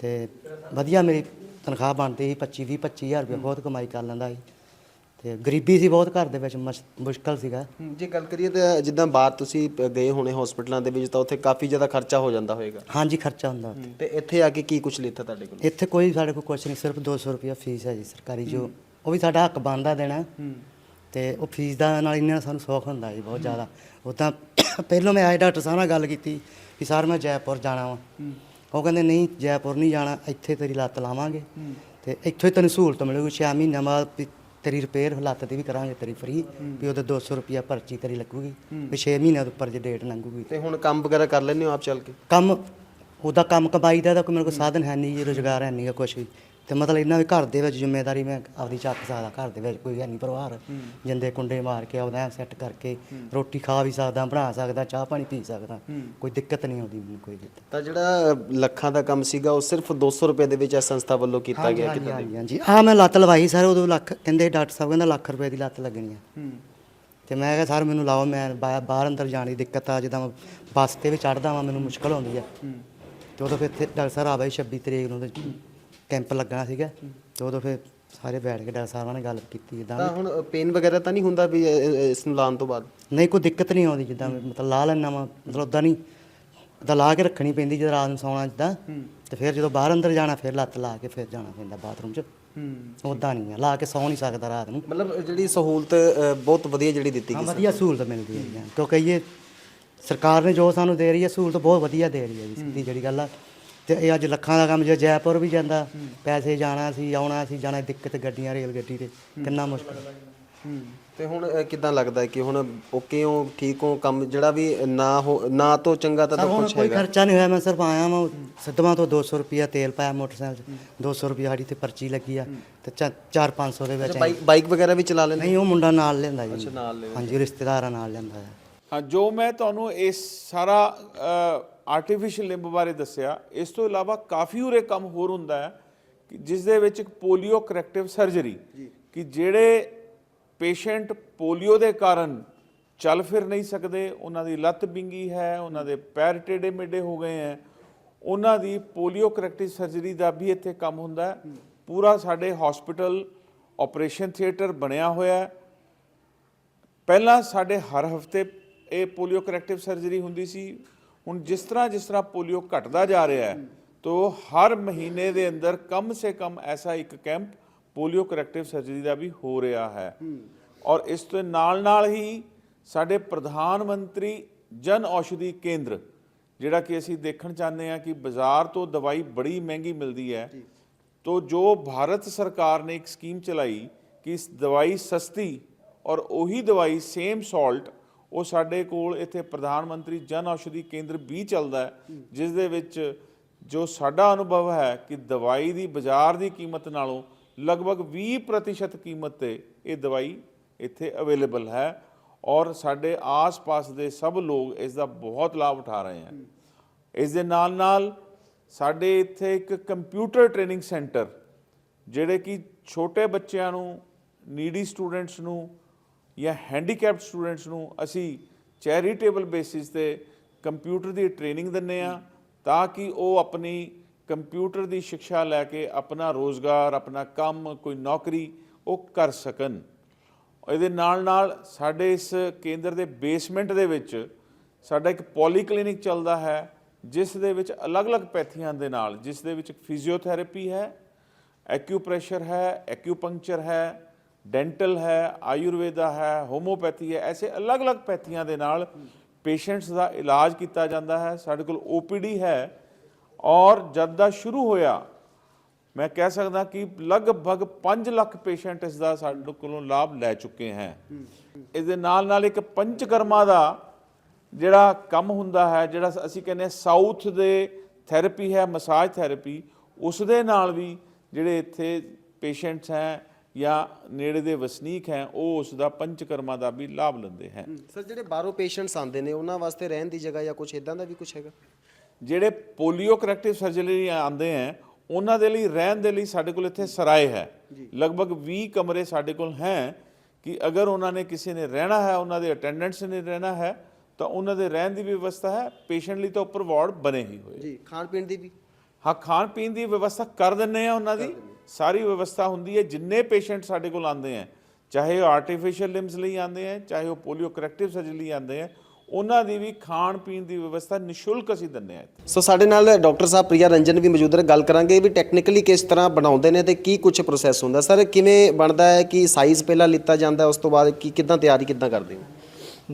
ਤੇ ਵਧੀਆ ਮੇਰੀ ਤਨਖਾਹ ਬਣਦੀ ਸੀ 25 20 25000 ਰੁਪਏ ਬਹੁਤ ਕਮਾਈ ਕਰ ਲੈਂਦਾ ਸੀ। ਤੇ ਗਰੀਬੀ ਸੀ ਬਹੁਤ ਘਰ ਦੇ ਵਿੱਚ ਮਸ਼- ਮੁਸ਼ਕਲ ਸੀਗਾ। ਜੇ ਗੱਲ ਕਰੀਏ ਤਾਂ ਜਿੱਦਾਂ ਬਾਹਰ ਤੁਸੀਂ ਗਏ ਹੋਣੇ ਹਸਪੀਟਲਾਂ ਦੇ ਵਿੱਚ ਤਾਂ ਉੱਥੇ ਕਾਫੀ ਜ਼ਿਆਦਾ ਖਰਚਾ ਹੋ ਜਾਂਦਾ ਹੋਵੇਗਾ ਹਾਂਜੀ ਖਰਚਾ ਹੁੰਦਾ ਉੱਥੇ। ਤੇ ਇੱਥੇ ਆ ਕੇ ਕੀ ਕੁਝ ਲਿੱਤਾ ਤੁਹਾਡੇ ਕੋਲ? ਇੱਥੇ ਕੋਈ ਸਾਡੇ ਕੋਲ ਕੁਛ ਨਹੀਂ ਸਿਰਫ 200 ਰੁਪਏ ਫੀਸ ਹੈ ਜੀ ਸਰਕਾਰੀ ਜੋ। ਉਹ ਵੀ ਸਾਡਾ ਹੱਕ ਬਣਦਾ ਦੇਣਾ। ਤੇ ਉਹ ਫੀਸ ਦਾ ਨਾਲ ਇਹਨਾਂ ਸਾਨੂੰ ਸੌਖ ਹੁੰਦਾ ਜੀ ਬਹੁਤ ਜ਼ਿਆਦਾ। ਉਦਾਂ ਪਹਿਲਾਂ ਮੈਂ ਆਏ ਡਾਕਟਰ ਸਾਹਿਬ ਨਾਲ ਗੱਲ ਕੀਤੀ ਕਿ ਸਰ ਮੈਂ ਜੈਪੁਰ ਜਾਣਾ ਵਾ। ਉਹ ਕਹਿੰਦੇ ਨਹੀਂ ਜੈਪੁਰ ਨਹੀਂ ਜਾਣਾ ਇੱਥੇ ਤੇਰੀ ਲੱਤ ਲਾਵਾਂਗੇ। ਤੇ ਇੱਥੋਂ ਹੀ ਤੈਨੂੰ ਸਹੂਲਤ ਮਿਲੂਗੀ 6 ਮਹੀਨਿਆਂ ਬਾਅਦ ਵੀ ਤੇਰੀ ਰਿਪੇਅਰ ਲੱਤ ਦੀ ਵੀ ਕਰਾਂਗੇ ਤੇਰੀ ਫ੍ਰੀ ਵੀ ਉਹਦੇ 200 ਰੁਪਿਆ ਪਰਚੀ ਤੇਰੀ ਲੱਗੂਗੀ ਵੀ 6 ਮਹੀਨਿਆਂ ਦੇ ਉੱਪਰ ਜੇ ਡੇਟ ਲੰਘੂਗੀ। ਤੇ ਹੁਣ ਕੰਮ ਵਗੈਰਾ ਕਰ ਲੈਂਦੇ ਹੋ ਆਪ ਚੱਲ ਕੇ? ਕੰਮ ਉਹਦਾ ਕੰਮ ਕਮਾਈ ਦਾ ਤਾਂ ਕੋਈ ਮੇਰੇ ਕੋਲ ਸਾਧਨ ਹੈ ਨਹੀਂ ਜੀ ਰੋਜ਼ਗਾਰ ਹੈ ਨਹੀਂਗਾ ਕੁਛ ਵੀ। ਤੇ ਮਤਲਬ ਇਹਨਾਂ ਵੀ ਘਰ ਦੇ ਵਿੱਚ ਜ਼ਿੰਮੇਵਾਰੀ ਮੈਂ ਆਪਦੀ ਚੱਕ ਸਕਦਾ ਘਰ ਦੇ ਵਿੱਚ ਕੋਈ ਹੈ ਨਹੀਂ ਪਰਿਵਾਰ। ਜਿੰਦੇ ਕੁੰਡੇ ਮਾਰ ਕੇ ਆਪਦਾ ਸੈੱਟ ਕਰਕੇ ਰੋਟੀ ਖਾ ਵੀ ਸਕਦਾ ਬਣਾ ਸਕਦਾ ਚਾਹ ਪਾਣੀ ਪੀ ਸਕਦਾ। ਕੋਈ ਦਿੱਕਤ ਨਹੀਂ ਆਉਂਦੀ ਮੈਨੂੰ ਕੋਈ ਦਿੱਕਤ। ਤਾਂ ਜਿਹੜਾ ਲੱਖਾਂ ਦਾ ਕੰਮ ਸੀਗਾ ਉਹ ਸਿਰਫ 200 ਰੁਪਏ ਦੇ ਵਿੱਚ ਇਸ ਸੰਸਥਾ ਵੱਲੋਂ ਕੀਤਾ ਗਿਆ ਕਿਤੇ? ਹਾਂਜੀ ਹਾਂਜੀ। ਆ ਮੈਂ ਲੱਤ ਲਵਾਈ ਸਰ ਉਦੋਂ ਲੱਖ ਕਹਿੰਦੇ ਡਾਕਟਰ ਸਾਹਿਬ ਕਹਿੰਦਾ ਲੱਖ ਰੁਪਏ ਦੀ ਲੱਤ ਲੱਗਣੀ ਆ। ਤੇ ਮੈਂ ਕਿਹਾ ਸਰ ਮੈਨੂੰ ਲਾਓ ਮੈਂ ਬਾਹਰ ਅੰਦਰ ਜਾਣ ਦੀ ਦਿੱਕਤ ਆ ਜਿੱਦਾਂ ਮੈਂ ਬੱਸ ਤੇ ਵੀ ਚੜਦਾ ਵਾਂ ਮੈਨੂੰ ਮੁਸ਼ਕਲ ਆਉਂਦੀ ਆ। ਤੇ ਉਦੋਂ ਫਿਰ ਇੱਥੇ ਡਾਕਟਰ ਸਾਹਿਬ ਆਵੇ 26 ਤਰੀਕ ਨੂੰ ਤੇ ਕੈਂਪ ਲੱਗਣਾ ਸੀਗਾ ਤੇ ਉਦੋਂ ਫਿਰ ਸਾਰੇ ਬੈਠ ਕੇ ਡਾਕਟਰ ਸਾਹਿਬਾਂ ਨੇ ਗੱਲ ਕੀਤੀ ਜਿੱਦਾਂ ਤਾਂ ਹੁਣ ਪੇਨ ਵਗੈਰਾ ਤਾਂ ਨਹੀਂ ਹੁੰਦਾ ਵੀ ਇਸ ਨੂੰ ਲਾਉਣ ਤੋਂ ਬਾਅਦ? ਨਹੀਂ ਕੋਈ ਦਿੱਕਤ ਨਹੀਂ ਆਉਂਦੀ ਜਿੱਦਾਂ ਮਤਲਬ ਲਾ ਲੈਣਾ ਵਾ ਮਤਲਬ ਉਦਾਂ ਨਹੀਂ ਉਦਾਂ ਲਾ ਕੇ ਰੱਖਣੀ ਪੈਂਦੀ ਜਦੋਂ ਰਾਤ ਨੂੰ ਸੌਣਾ ਜਿੱਦਾਂ ਤੇ ਫਿਰ ਜਦੋਂ ਬਾਹਰ ਅੰਦਰ ਜਾਣਾ ਫਿਰ ਲੱਤ ਲਾ ਕੇ ਫਿਰ ਜਾਣਾ ਪੈਂਦਾ ਬਾਥਰੂਮ 'ਚ। ਉਦਾਂ ਨਹੀਂ ਆ ਲਾ ਕੇ ਸੌ ਨਹੀਂ ਸਕਦਾ ਰਾਤ ਨੂੰ। ਮਤਲਬ ਜਿਹੜੀ ਸਹੂਲਤ ਅ, ਬਹੁਤ ਵਧੀਆ ਜਿਹੜੀ ਦਿੱਤੀ ਹਾਂ ਗਈ ਵਧੀਆ ਸਹੂਲਤ ਮਿਲਦੀ ਹੈ ਜੀ ਕਿਉਂਕਿ ਇਹ ਸਰਕਾਰ ਨੇ ਜੋ ਸਾਨੂੰ ਦੇ ਰਹੀ ਹੈ ਸਹੂਲਤ ਬਹੁਤ ਵਧੀਆ ਦੇ ਰਹੀ ਹੈ ਜੀ ਸਿੱਧੀ ਜਿਹੜੀ ਗੱਲ ਆ। ਤੇ ਇਹ ਅੱਜ ਲੱਖਾਂ ਦਾ ਕੰਮ ਜੇ ਜੈਪੁਰ ਵੀ ਜਾਂਦਾ ਪੈਸੇ ਜਾਣਾ ਸੀ ਆਉਣਾ ਸੀ ਜਾਣਾ ਦਿੱਕਤ ਗੱਡੀਆਂ ਰੇਲ ਗੱਡੀ ਤੇ। ਕਿੰਨਾ ਮੁਸ਼ਕਲ। ਤੇ ਹੁਣ ਅ, ਕਿੱਦਾਂ ਲੱਗਦਾ ਹੈ ਕਿ ਹੁਣ ਓਕੇ ਹੋ ਠੀਕ ਹੋ ਕੰਮ ਜਿਹੜਾ ਵੀ ਨਾ ਹੋ ਨਾ ਤੋਂ ਚੰਗਾ ਤਾਂ ਸਰ ਹੁਣ ਕੋਈ ਹੈਗਾ। ਖਰਚਾ ਨਹੀਂ ਹੋਇਆ ਮੈਂ ਸਿਰਫ ਆਇਆ ਮੈਂ ਸਿੱਧਵਾਂ ਤੋਂ 200 ਰੁਪਿਆ ਤੇਲ ਪਾਇਆ ਮੋਟਰਸਾਈਕਲ 'ਚ। 200 ਰੁਪਿਆ ਸਾਡੀ ਤੇ ਪਰਚੀ ਲੱਗੀ ਆ ਤੇ 4-500 ਦੇ ਵਿੱਚ ਬਾਈਕ ਬਾਈਕ ਵਗੈਰਾ ਵੀ ਚਲਾ ਲੈਂਦੇ? ਨਹੀਂ ਉਹ ਮੁੰਡਾ ਨਾਲ ਲੈਂਦਾ ਜੀ। ਨਾਲ ਲੈ ਹਾਂਜੀ ਰਿਸ਼ਤੇਦਾਰਾਂ ਨਾਲ ਲੈਂਦਾ ਹੈ। ਹਾਂ ਜੋ ਮੈਂ ਤੁਹਾਨੂੰ ਇਸ ਸਾਰਾ ਆਰਟੀਫੀਸ਼ੀਅਲ ਲਿੰਬ ਬਾਰੇ ਦੱਸਿਆ ਇਸ ਤੋਂ ਇਲਾਵਾ ਕਾਫੀ ਉਰੇ ਕੰਮ ਹੋਰ ਹੁੰਦਾ ਹੈ ਕਿ ਜਿਸ ਦੇ ਵਿੱਚ ਪੋਲੀਓ ਕਰੈਕਟਿਵ ਸਰਜਰੀ ਕਿ ਜਿਹੜੇ ਪੇਸ਼ੈਂਟ ਪੋਲੀਓ ਦੇ ਕਾਰਨ ਚੱਲ ਫਿਰ ਨਹੀਂ ਸਕਦੇ ਉਹਨਾਂ ਦੀ ਲੱਤ ਬਿੰਗੀ ਹੈ ਉਹਨਾਂ ਦੇ ਪੈਰ ਟੇਢੇ ਮੇਢੇ ਹੋ ਗਏ ਹੈ ਉਹਨਾਂ ਦੀ ਪੋਲੀਓ ਕਰੈਕਟਿਵ ਸਰਜਰੀ ਦਾ ਵੀ ਇੱਥੇ ਕੰਮ ਹੁੰਦਾ ਹੈ। ਪੂਰਾ ਸਾਡੇ ਹਸਪੀਟਲ ਆਪਰੇਸ਼ਨ ਥੀਏਟਰ ਬਣਿਆ ਹੋਇਆ ਹੈ। ਪਹਿਲਾਂ ਸਾਡੇ ਹਰ ਹਫ਼ਤੇ ਇਹ ਪੋਲੀਓ ਕਰੈਕਟਿਵ ਸਰਜਰੀ ਹੁੰਦੀ ਸੀ। ਹੁਣ ਜਿਸ ਤਰ੍ਹਾਂ ਜਿਸ ਤਰ੍ਹਾਂ ਪੋਲੀਓ ਘਟਦਾ ਜਾ ਰਿਹਾ ਹੈ ਤੋ ਹਰ ਮਹੀਨੇ ਦੇ ਅੰਦਰ ਕਮ ਸੇ ਕਮ ਐਸਾ ਇੱਕ ਕੈਂਪ ਪੋਲੀਓ ਕਰੈਕਟਿਵ ਸਰਜਰੀ ਦਾ ਵੀ ਹੋ ਰਿਹਾ ਹੈ। ਔਰ ਇਸ ਤੋਂ ਨਾਲ ਨਾਲ ਹੀ ਸਾਡੇ ਪ੍ਰਧਾਨ ਮੰਤਰੀ ਜਨ ਔਸ਼ਧੀ ਕੇਂਦਰ ਜਿਹੜਾ ਕਿ ਅਸੀਂ ਦੇਖਣ ਚਾਹੁੰਦੇ ਹਾਂ ਕਿ ਬਾਜ਼ਾਰ ਤੋਂ ਦਵਾਈ ਬੜੀ ਮਹਿੰਗੀ ਮਿਲਦੀ ਹੈ ਤੋ ਜੋ ਭਾਰਤ ਸਰਕਾਰ ਨੇ ਇੱਕ ਸਕੀਮ ਚਲਾਈ ਕਿ ਇਸ ਦਵਾਈ ਸਸਤੀ ਔਰ ਉਹੀ ਦਵਾਈ ਸੇਮ ਸਾਲਟ ਉਹ ਸਾਡੇ ਕੋਲ ਇੱਥੇ ਪ੍ਰਧਾਨ ਮੰਤਰੀ ਜਨ ਔਸ਼ਧੀ ਕੇਂਦਰ ਵੀ ਚੱਲਦਾ ਹੈ, ਜਿਸ ਦੇ ਵਿੱਚ ਜੋ ਸਾਡਾ ਅਨੁਭਵ ਹੈ ਕਿ ਦਵਾਈ ਦੀ ਬਾਜ਼ਾਰ ਦੀ ਕੀਮਤ ਨਾਲੋਂ ਲਗਭਗ 20% ਕੀਮਤ ਤੇ ਇਹ ਦਵਾਈ ਇੱਥੇ ਅਵੇਲੇਬਲ ਹੈ ਔਰ ਸਾਡੇ ਆਸ-ਪਾਸ ਦੇ ਸਭ ਲੋਕ ਇਸ ਦਾ ਬਹੁਤ ਲਾਭ ਉਠਾ ਰਹੇ ਹਨ। ਇਸ ਦੇ ਨਾਲ ਨਾਲ ਸਾਡੇ ਇੱਥੇ ਇੱਕ ਕੰਪਿਊਟਰ ਟ੍ਰੇਨਿੰਗ ਸੈਂਟਰ, ਜਿਹੜੇ ਕਿ ਛੋਟੇ ਬੱਚਿਆਂ ਨੂੰ ਨੀਡੀ ਸਟੂਡੈਂਟਸ ਨੂੰ ਜਾਂ ਹੈਂਡੀਕੈਪਡ ਸਟੂਡੈਂਟਸ ਨੂੰ ਅਸੀਂ ਚੈਰੀਟੇਬਲ ਬੇਸਿਸ ਤੇ ਕੰਪਿਊਟਰ ਦੀ ਟ੍ਰੇਨਿੰਗ ਦਿੰਨੇ ਆ ਤਾਂ ਕਿ ਉਹ ਆਪਣੀ ਕੰਪਿਊਟਰ ਦੀ ਸਿੱਖਿਆ ਲੈ ਕੇ ਆਪਣਾ ਰੋਜ਼ਗਾਰ, ਆਪਣਾ ਕੰਮ, ਕੋਈ ਨੌਕਰੀ ਉਹ ਕਰ ਸਕਣ। ਇਹਦੇ ਨਾਲ ਨਾਲ ਸਾਡੇ ਇਸ ਕੇਂਦਰ ਦੇ ਬੇਸਮੈਂਟ ਦੇ ਵਿੱਚ ਸਾਡਾ ਇੱਕ ਪੋਲੀ ਕਲੀਨਿਕ ਚੱਲਦਾ ਹੈ, ਜਿਸ ਦੇ ਵਿੱਚ ਅਲੱਗ-ਅਲੱਗ ਪੈਥੀਆਂ ਦੇ ਨਾਲ, ਜਿਸ ਦੇ ਵਿੱਚ ਫਿਜ਼ੀਓਥੈਰੇਪੀ ਹੈ ਐਕਿਊਪ੍ਰੈਸ਼ਰ ਹੈ ਐਕਿਊਪੰਕਚਰ ਹੈ ਡੈਂਟਲ ਹੈ, ਆਯੁਰਵੇਦਾ ਹੈ ਹੋਮੋਪੈਥੀ ਹੈ, ਐਸੇ ਅਲੱਗ-ਅਲੱਗ ਪੈਥੀਆਂ ਦੇ ਨਾਲ ਪੇਸ਼ੈਂਟਸ ਦਾ ਇਲਾਜ ਕੀਤਾ ਜਾਂਦਾ ਹੈ। ਸਾਡੇ ਕੋਲ ਓਪੀਡੀ ਹੈ ਔਰ ਜਦ ਦਾ ਸ਼ੁਰੂ ਹੋਇਆ, ਮੈਂ ਕਹਿ ਸਕਦਾ ਕਿ ਲਗਭਗ 5 ਲੱਖ ਪੇਸ਼ੈਂਟ ਇਸ ਦਾ ਸਾਡੇ ਕੋਲੋਂ ਲਾਭ ਲੈ ਚੁੱਕੇ ਹੈ। ਇਸ ਦੇ ਨਾਲ ਨਾਲ ਇੱਕ ਪੰਚਕਰਮਾ ਦਾ ਜਿਹੜਾ ਕੰਮ ਹੁੰਦਾ ਹੈ, ਜਿਹੜਾ ਅਸੀਂ ਕਹਿੰਦੇ ਹਾਂ ਸਾਊਥ ਦੇ ਥੈਰੇਪੀ ਹੈ, ਮਸਾਜ ਥੈਰੇਪੀ, ਉਸ ਦੇ ਨਾਲ ਵੀ ਜਿਹੜੇ ਇੱਥੇ ਪੇਸ਼ੈਂਟਸ ਹੈ ਜਾਂ ਨੇੜੇ ਦੇ ਵਸਨੀਕ ਹੈ ਉਹ ਉਸ ਦਾ ਪੰਚਕਰਮਾ ਦਾ ਵੀ ਲਾਭ ਲੈਂਦੇ ਹੈ। ਸਰ ਜਿਹੜੇ ਬਾਹਰੋਂ ਪੇਸ਼ੈਂਟਸ ਆਉਂਦੇ ਨੇ ਉਹਨਾਂ ਵਾਸਤੇ ਰਹਿਣ ਦੀ ਜਗ੍ਹਾ ਜਾਂ ਕੁਝ ਇਦਾਂ ਦਾ ਵੀ ਕੁਝ ਹੈਗਾ? ਜਿਹੜੇ ਪੋਲੀਓ ਕਰੈਕਟਿਵ ਸਰਜਰੀ ਆਉਂਦੇ ਹੈ ਉਹਨਾਂ ਦੇ ਲਈ ਰਹਿਣ ਦੇ ਲਈ ਸਾਡੇ ਕੋਲ ਇੱਥੇ ਸਰਾਏ ਹੈ। ਲਗਭਗ 20 ਕਮਰੇ ਸਾਡੇ ਕੋਲ ਹੈ ਕਿ ਅਗਰ ਉਹਨਾਂ ਨੇ ਕਿਸੇ ਨੇ ਰਹਿਣਾ ਹੈ ਉਹਨਾਂ ਦੇ ਅਟੈਂਡੈਂਟਸ ਨੇ ਰਹਿਣਾ ਹੈ ਤਾਂ ਉਹਨਾਂ ਦੇ ਰਹਿਣ ਦੀ ਵੀ ਵਿਵਸਥਾ ਹੈ ਪੇਸ਼ੈਂਟ ਲਈ ਤਾਂ ਉੱਪਰ ਵਾਰਡ ਬਣੇ ਹੀ ਹੋਏ। ਜੀ ਖਾਣ ਪੀਣ ਦੀ ਵੀ? ਹਾਂ ਖਾਣ ਪੀਣ ਦੀ ਵਿਵਸਥਾ ਕਰ ਦਿੰਨੇ ਆ ਉਹਨਾਂ ਦੀ। ਸਾਰੀ ਵਿਵਸਥਾ ਹੁੰਦੀ ਹੈ, ਜਿੰਨੇ ਪੇਸ਼ੈਂਟ ਸਾਡੇ ਕੋਲ ਆਉਂਦੇ ਆ ਚਾਹੇ ਉਹ ਆਰਟੀਫੀਸ਼ੀਅਲ ਲਿੰਬਸ ਲਈ ਆਉਂਦੇ ਆ ਚਾਹੇ ਉਹ ਪੋਲੀਓ ਕਰੈਕਟਿਵ ਸਰਜਰੀ ਲਈ ਆਉਂਦੇ ਆ ਉਹਨਾਂ ਦੀ ਵੀ ਖਾਣ ਪੀਣ ਦੀ ਵਿਵਸਥਾ ਨਿਸ਼ੁਲਕ ਅਸੀਂ ਦਿੰਦੇ ਆ ਸੋ ਸਾਡੇ ਨਾਲ ਡਾਕਟਰ ਸਾਹਿਬ ਪ੍ਰਿਆ ਰੰਜਨ ਵੀ ਮੌਜੂਦ ਨੇ, ਗੱਲ ਕਰਾਂਗੇ ਵੀ ਟੈਕਨੀਕਲੀ ਕਿਸ ਤਰ੍ਹਾਂ ਬਣਾਉਂਦੇ ਨੇ ਤੇ ਕੀ ਕੁਝ ਪ੍ਰੋਸੈਸ ਹੁੰਦਾ। ਸਰ ਕਿਵੇਂ ਬਣਦਾ ਹੈ ਕਿ ਸਾਈਜ਼ ਪਹਿਲਾਂ ਲਿੱਤਾ ਜਾਂਦਾ, ਉਸ ਤੋਂ ਬਾਅਦ ਕੀ ਕਿਦਾਂ ਤਿਆਰੀ ਕਿਦਾਂ ਕਰਦੇ ਹੋ?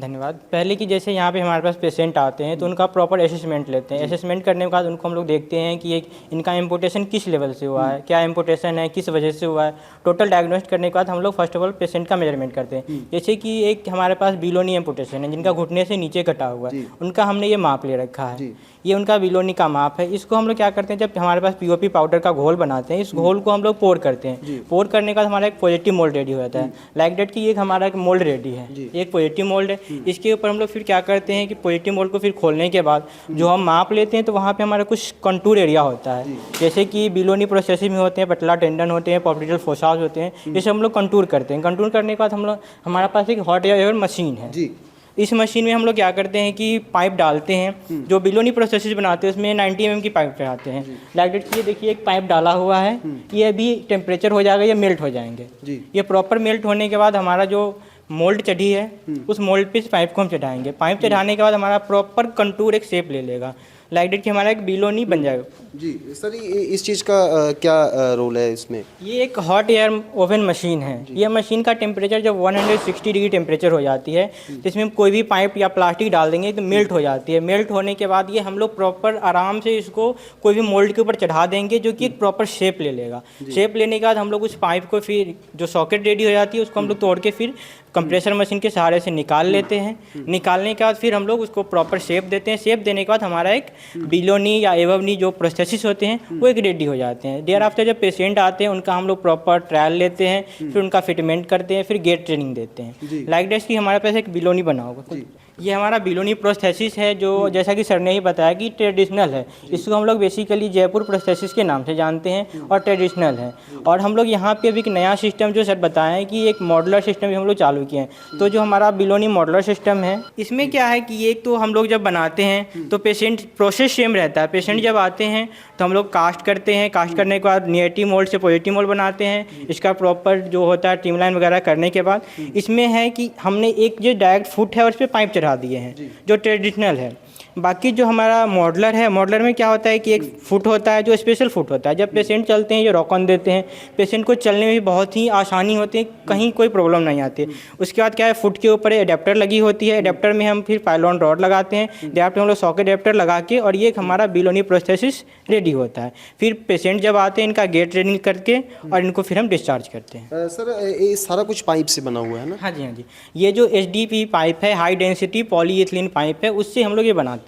धन्यवाद। पहले की जैसे यहाँ पे हमारे पास पेशेंट आते हैं तो उनका प्रॉपर असेसमेंट लेते हैं। असेसमेंट करने के बाद उनको हम लोग देखते हैं कि एक इनका इम्पोर्टेशन किस लेवल से हुआ है क्या इम्पोर्टेशन है किस वजह से हुआ है। टोटल डायग्नोस्ट करने के बाद हम लोग फ़र्स्ट ऑफ़ ऑल पेशेंट का मेज़रमेंट करते हैं। जैसे कि एक हमारे पास बिलोनी इम्पोर्टेशन है जिनका घुटने से नीचे कटा हुआ है। उनका हमने ये माप ले रखा है। ये उनका बिलोनी का माप है। इसको हम लोग क्या करते हैं जब हमारे पास पीओपी पाउडर का घोल बनाते हैं इस घोल को हम लोग पोर करते हैं। पोर करने के बाद हमारा एक पॉजिटिव मोल्ड रेडी हो जाता है। लाइक डेट की एक हमारा एक मोल्ड रेडी है। एक पॉजिटिव मोल्ड है। इसके ऊपर हम लोग फिर क्या करते हैं कि पॉजिटिव मोल्ड को फिर खोलने के बाद जो हम माप लेते हैं तो वहाँ पे हमारा कुछ कंटूर एरिया होता है। जैसे कि बिलोनी प्रोसेसिंग में होते हैं पटला टेंडन होते हैं पॉपिटल फोसाज होते हैं ये सब हम लोग कंटूर करते हैं। कंटूर करने के बाद हम लोग हमारे पास एक हॉट एयर मशीन है। इस मशीन में हम लोग क्या करते हैं कि पाइप डालते हैं। जो बिलोनी प्रोसेसेस बनाते हैं उसमें 90 एम की पाइप चढ़ाते हैं। की ये देखिए एक पाइप डाला हुआ है ये अभी टेम्परेचर हो जाएगा ये मेल्ट हो जाएँगे। जी। ये प्रॉपर मेल्ट होने के बाद हमारा जो मोल्ड चढ़ी है उस मोल्ड पे इस पाइप को हम चढ़ाएंगे पाइप चढ़ाने के बाद हमारा प्रॉपर कंटूर एक शेप ले लेगा लाइक डेट कि हमारा एक बिलो नहीं बन जाएगा। जी सर ये इस चीज़ का अ, क्या अ, रोल है इसमें? ये एक हॉट एयर ओवन मशीन है। ये मशीन का टेम्परेचर जब 160 डिग्री टेम्परेचर हो जाती है तो इसमें कोई भी पाइप या प्लास्टिक डाल देंगे तो मेल्ट हो जाती है। मेल्ट होने के बाद ये हम लोग प्रॉपर आराम से इसको कोई भी मोल्ड के ऊपर चढ़ा देंगे जो कि एक प्रॉपर शेप ले लेगा। शेप लेने के बाद हम लोग उस पाइप को फिर जो सॉकेट रेडी हो जाती है उसको हम लोग तोड़ के फिर कंप्रेसर मशीन के सहारे से निकाल लेते हैं। निकालने के बाद फिर हम लोग उसको प्रॉपर शेप देते हैं। शेप देने के बाद हमारा एक बिलोनी या एवनी जो प्रोसेसिस होते हैं वो एक रेडी हो जाते हैं। देर आफ्टर जब पेशेंट आते हैं उनका हम लोग प्रॉपर ट्रायल लेते हैं फिर उनका फिटमेंट करते हैं फिर गेट ट्रेनिंग देते हैं। लाइक डेस्ट की हमारे पास एक बिलोनी बना होगा। ये हमारा बिलोनी प्रोस्थेसिस है जो जैसा कि सर ने ही बताया कि ट्रेडिशनल है। इसको हम लोग बेसिकली जयपुर प्रोस्थेसिस के नाम से जानते हैं और ट्रेडिशनल है। और हम लोग यहाँ पे अभी एक नया सिस्टम जो सर बताए हैं कि एक मॉडलर सिस्टम भी हम लोग चालू किए हैं। तो जो हमारा बिलोनी मॉडलर सिस्टम है इसमें क्या है कि एक तो हम लोग जब बनाते हैं तो पेशेंट प्रोसेस सेम रहता है। पेशेंट जब आते हैं तो हम लोग कास्ट करते हैं। कास्ट करने के बाद निगेटिव मोल्ड से पॉजिटिव मोल्ड बनाते हैं। इसका प्रॉपर जो होता है टीम लाइन वगैरह करने के बाद इसमें है कि हमने एक जो डायरेक्ट फुट है उस पर पाइप चढ़ा दिए हैं जो ट्रेडिशनल है बाकी जो हमारा मॉडलर है मॉडलर में क्या होता है कि एक फुट होता है जो स्पेशल फुट होता है। जब पेशेंट चलते हैं ये रॉक ऑन देते हैं पेशेंट को चलने में भी बहुत ही आसानी होती है कहीं कोई प्रॉब्लम नहीं आती उसके बाद क्या है फुट के ऊपर एडेप्टर लगी होती है। एडेप्टर में हम फिर पाइलॉन रॉड लगाते हैं। एडेप्टर हम लोग सॉकेट एडेप्टर लगा के और ये हमारा बिलोनी प्रोसेसिस रेडी होता है। फिर पेशेंट जब आते हैं इनका गेट ट्रेनिंग करके और इनको फिर हम डिस्चार्ज करते हैं। सर ये सारा कुछ पाइप से बना हुआ है ना? हाँ जी हाँ जी। ये जो एचडीपी पाइप है हाई डेंसिटी पॉलीएथिलीन पाइप है उससे हम लोग ये बनाते हैं।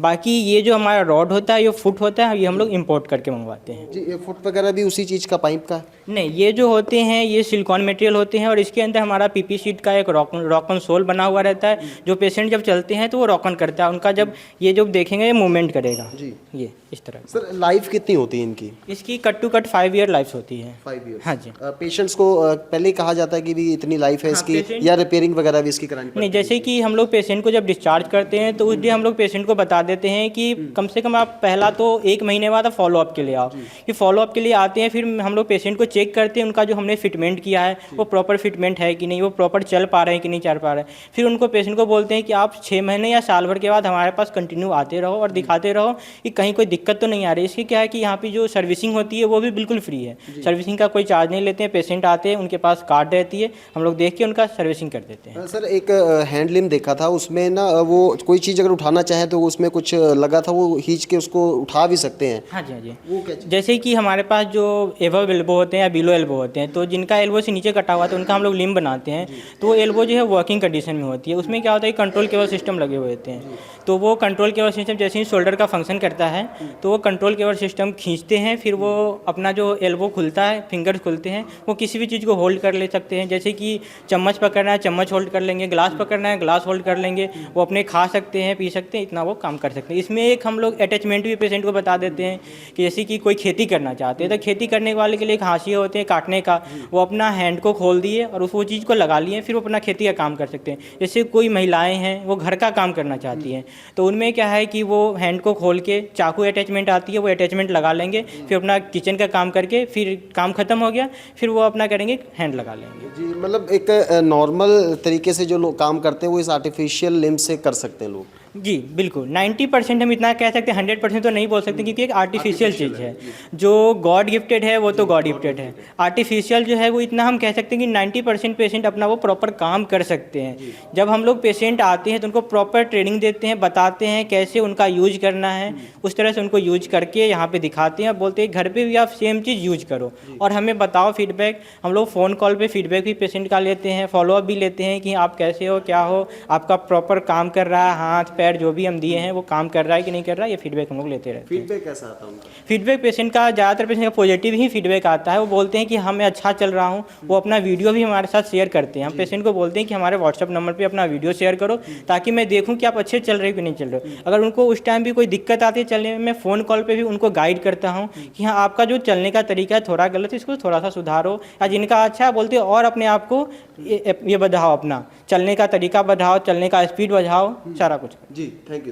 बाकी ये जो हमारा रॉड होता है ये फुट होता है ये हम लोग इंपोर्ट करके मंगवाते हैं। जी ये फुट वगैरह भी उसी चीज़ का पाइप का? नहीं ये जो होते हैं ये सिलिकॉन मटेरियल होते हैं और इसके अंदर हमारा पीपी शीट का एक रॉक रॉकन सोल बना हुआ रहता है। जो। पेशेंट जब चलते हैं तो वो रॉकन करता है। उनका जब ये जब देखेंगे ये मूवमेंट करेगा। जी। ये इस तरह। सर लाइफ कितनी होती है इनकी? इसकी cut to cut five year life होती है। फाइव ईयर हाँ जी। पेशेंट्स को पहले ही कहा जाता है कि भी इतनी लाइफ है इसकी या रिपेयरिंग वगैरह भी इसकी करानी नहीं जैसे कि हम लोग पेशेंट को जब डिस्चार्ज करते हैं तो उस दिन हम लोग पेशेंट को बता देते हैं कि कम से कम आप पहला तो एक महीने बाद आप फॉलो अप के लिए आओ। कि फॉलो अप के लिए आते हैं फिर हम लोग पेशेंट को चेक करते हैं उनका जो हमने फिटमेंट किया है वो प्रॉपर फिटमेंट है कि नहीं वो प्रॉपर चल पा रहे हैं कि नहीं चल पा रहे हैं। फिर उनको पेशेंट को बोलते हैं कि आप छः महीने या साल भर के बाद हमारे पास कंटिन्यू आते रहो और दिखाते रहो कि कहीं कोई दिक्कत तो नहीं आ रही। इसकी क्या है कि यहाँ पे जो सर्विसिंग होती है वो भी बिल्कुल फ्री है। सर्विसिंग का कोई चार्ज नहीं लेते हैं पेशेंट आते हैं उनके पास कार्ड रहती है हम लोग देख के उनका सर्विसिंग कर देते हैं। सर एक हैंड लिम देखा था उसमें ना वो कोई चीज़ अगर उठाना चाहे तो उसमें कुछ लगा था वो खींच के उसको उठा भी सकते हैं। हाँ जी हाँ जी। वो क्या जैसे कि हमारे पास जो एवब एल्बो होते हैं या बिलो एल्बो होते हैं तो जिनका एल्बो से नीचे कटा हुआ है तो उनका हम लोग लिम बनाते हैं। तो वो एल्बो जो है वर्किंग कंडीशन में होती है। उसमें क्या होता है कंट्रोल केबल सिस्टम लगे हुए होते हैं। तो वो कंट्रोल केबल सिस्टम जैसे ही शोल्डर का फ़ंक्शन करता है तो वो कंट्रोल केबल सिस्टम खींचते हैं फिर वो अपना जो एल्बो खुलता है फिंगर्स खुलते हैं वो किसी भी चीज़ को होल्ड कर ले सकते हैं। जैसे कि चम्मच पकड़ना है चम्मच होल्ड कर लेंगे ग्लास पकड़ना है ग्लास होल्ड कर लेंगे वो अपने खा सकते हैं पी सकते हैं। इतना वो काम कर सकते हैं। इसमें एक हम लोग अटैचमेंट भी पेशेंट को बता देते हैं कि जैसे कि कोई खेती करना चाहते हैं तो खेती करने वाले के लिए एक हाशिए होते हैं काटने का। वो अपना हैंड को खोल दिए और उस वो चीज़ को लगा लिए, फिर वो अपना खेती का काम कर सकते हैं। जैसे कोई महिलाएँ हैं, वो घर का काम करना चाहती हैं तो उनमें क्या है कि वो हैंड को खोल के चाकू अटैचमेंट आती है, वो अटैचमेंट लगा लेंगे, फिर अपना किचन का काम करके फिर काम खत्म हो गया, फिर वो अपना करेंगे हैंड लगा लेंगे। जी मतलब एक नॉर्मल तरीके से जो लोग काम करते हैं, वो इस आर्टिफिशियल लिम से कर सकते हैं लोग। जी बिल्कुल। 90 परसेंट हम इतना कह सकते हैं हंड्रेड परसेंट तो नहीं बोल सकते क्योंकि एक आर्टिफिशियल चीज़ है। जो। गॉड गिफ्टेड है वो तो गॉड गिफ्टेड है। आर्टिफिशियल जो है वो इतना हम कह सकते हैं कि 90 परसेंट पेशेंट अपना वो प्रॉपर काम कर सकते हैं। जब हम लोग पेशेंट आते हैं तो उनको प्रॉपर ट्रेनिंग देते हैं बताते हैं कैसे उनका यूज़ करना है। उस तरह से उनको यूज़ करके यहाँ पे दिखाते हैं और बोलते हैं घर पर भी आप सेम चीज़ यूज़ करो। और हमें बताओ फीडबैक हम लोग फ़ोन कॉल पर फीडबैक भी पेशेंट का लेते हैं फॉलोअप भी लेते हैं कि आप कैसे हो क्या हो आपका प्रॉपर काम कर रहा है हाथ पैर जो भी हम दिए हैं वो काम कर रहा है कि नहीं कर रहा है ये फीडबैक हम लोग लेते रहते हैं। फीडबैक कैसा आता है उनका? फीडबैक पेशेंट का ज़्यादातर पेशेंट का पॉजिटिव ही फीडबैक आता है। वो बोलते हैं कि हाँ मैं अच्छा चल रहा हूँ। वो अपना वीडियो भी हमारे साथ शेयर करते हैं। हम पेशेंट को बोलते हैं कि हमारे व्हाट्सअप नंबर पर अपना वीडियो शेयर करो ताकि मैं देखूँ कि आप अच्छे चल रहे हो कि नहीं चल रहे हो। अगर उनको उस टाइम भी कोई दिक्कत आती है चलने में मैं फ़ोन कॉल पर भी उनको गाइड करता हूँ कि हाँ आपका जो चलने का तरीका है थोड़ा गलत है इसको थोड़ा सा सुधारो। या जिनका अच्छा है बोलते हैं और अपने आप को ये ये बढ़ाओ अपना। चलने का तरीका बढ़ाओ चलने का स्पीड बढ़ाओ सारा कुछ জি থ্যাংক ইউ